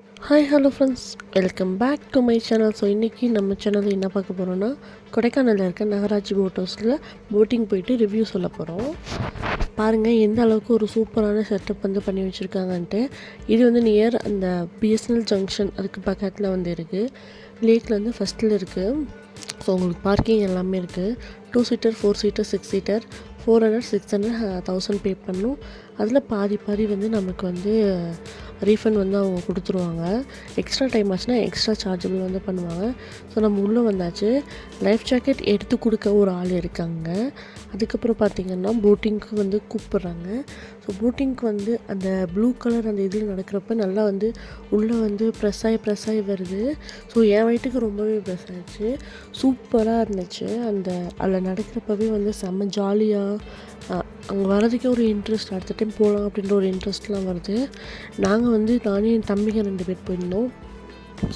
Hi hello friends welcome back to my channel so இன்றைக்கி நம்ம சேனலில் என்ன பார்க்க போகிறோன்னா கொடைக்கானலில் இருக்க நகராட்சி போட் ஹவுஸில் போட்டிங் போயிட்டு ரிவ்யூ சொல்ல போகிறோம் பாருங்கள் எந்த அளவுக்கு ஒரு சூப்பரான செட்டப் வந்து பண்ணி வச்சுருக்காங்கன்ட்டு. இது வந்து நியர் அந்த பிஎஸ்என்எல் ஜங்ஷன் அதுக்கு பக்கத்தில் வந்து இருக்குது லேக்கில் வந்து ஃபஸ்ட்டில் இருக்குது ஸோ உங்களுக்கு பார்க்கிங் எல்லாமே இருக்குது two seater four seater six seater four hundred six hundred thousand pay பண்ணணும் அதில் பாதி பாதி வந்து நமக்கு வந்து ரீஃபண்ட் வந்து அவங்க கொடுத்துருவாங்க. எக்ஸ்ட்ரா டைம் ஆச்சுன்னா எக்ஸ்ட்ரா சார்ஜபிள் வந்து பண்ணுவாங்க. ஸோ நம்ம உள்ளே வந்தாச்சு. லைஃப் ஜாக்கெட் எடுத்து கொடுக்க ஒரு ஆள் இருக்காங்க. அதுக்கப்புறம் பார்த்திங்கன்னா போட்டிங்க்கு வந்து கூப்பிட்றாங்க. ஸோ போட்டிங்க்கு வந்து அந்த ப்ளூ கலர் அந்த இதில் நடக்கிறப்ப நல்லா வந்து உள்ளே வந்து ப்ரெஸ் ஆகி ப்ரெஸ் ஆகி வருது. ஸோ என் வயிற்றுக்கு ரொம்பவே ப்ரெஸ் ஆகிடுச்சு சூப்பராக இருந்துச்சு. அந்த அதில் நடக்கிறப்பவே வந்து செம்ம ஜாலியாக அங்கே வரதுக்கே ஒரு இன்ட்ரெஸ்ட் அடுத்த டைம் போகலாம் அப்படின்ற ஒரு இன்ட்ரெஸ்ட்லாம் வருது. நாங்கள் வந்து நானே என் தம்பிங்க ரெண்டு பேர் போயிருந்தோம்.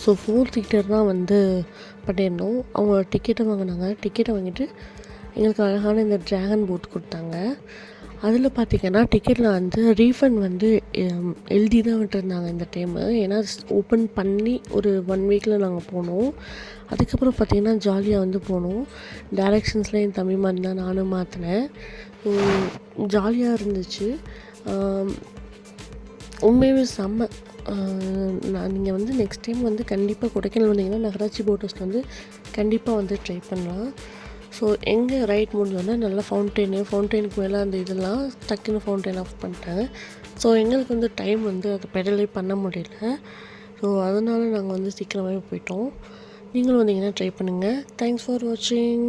ஸோ ஃபோர் சீட்டர் தான் வந்து பண்ணியிருந்தோம். அவங்க டிக்கெட்டை வாங்கினாங்க. டிக்கெட்டை வாங்கிட்டு எங்களுக்கு அழகான இந்த ட்ராகன் போட் கொடுத்தாங்க. அதில் பார்த்திங்கன்னா டிக்கெட்டில் வந்து ரீஃபண்ட் வந்து எழுதி தான் விட்டுருந்தாங்க இந்த டைமு ஏன்னா ஓப்பன் பண்ணி ஒரு ஒன் வீக்கில் நாங்கள் போனோம். அதுக்கப்புறம் பார்த்திங்கன்னா ஜாலியாக வந்து போனோம். டேரெக்ஷன்ஸ்லாம் என் தம்பி மாதிரி தான் நானும் மாற்றினேன் ஜாலியாக இருந்துச்சு. உண்மையுமே செம்ம நான் நீங்கள் வந்து நெக்ஸ்ட் டைம் வந்து கண்டிப்பாக கொடைக்கானல் வந்தீங்கன்னா நகராட்சி போட் ஹவுஸில் வந்து கண்டிப்பாக வந்து ட்ரை பண்ணலாம். ஸோ எங்கே ரைட் முடிஞ்சோன்னா நல்லா ஃபவுண்டெயின் ஃபவுண்டெயினுக்கு மேலே அந்த இதெல்லாம் டக்குன்னு ஃபவுண்டெயின் ஆஃப் பண்ணிட்டாங்க ஸோ எங்களுக்கு வந்து டைம் வந்து அதை பெடலே பண்ண முடியல. ஸோ அதனால் நாங்கள் வந்து சீக்கிரமாகவே போயிட்டோம். நீங்களும் வந்தீங்கன்னா ட்ரை பண்ணுங்கள் தேங்க்ஸ் ஃபார் வாட்சிங்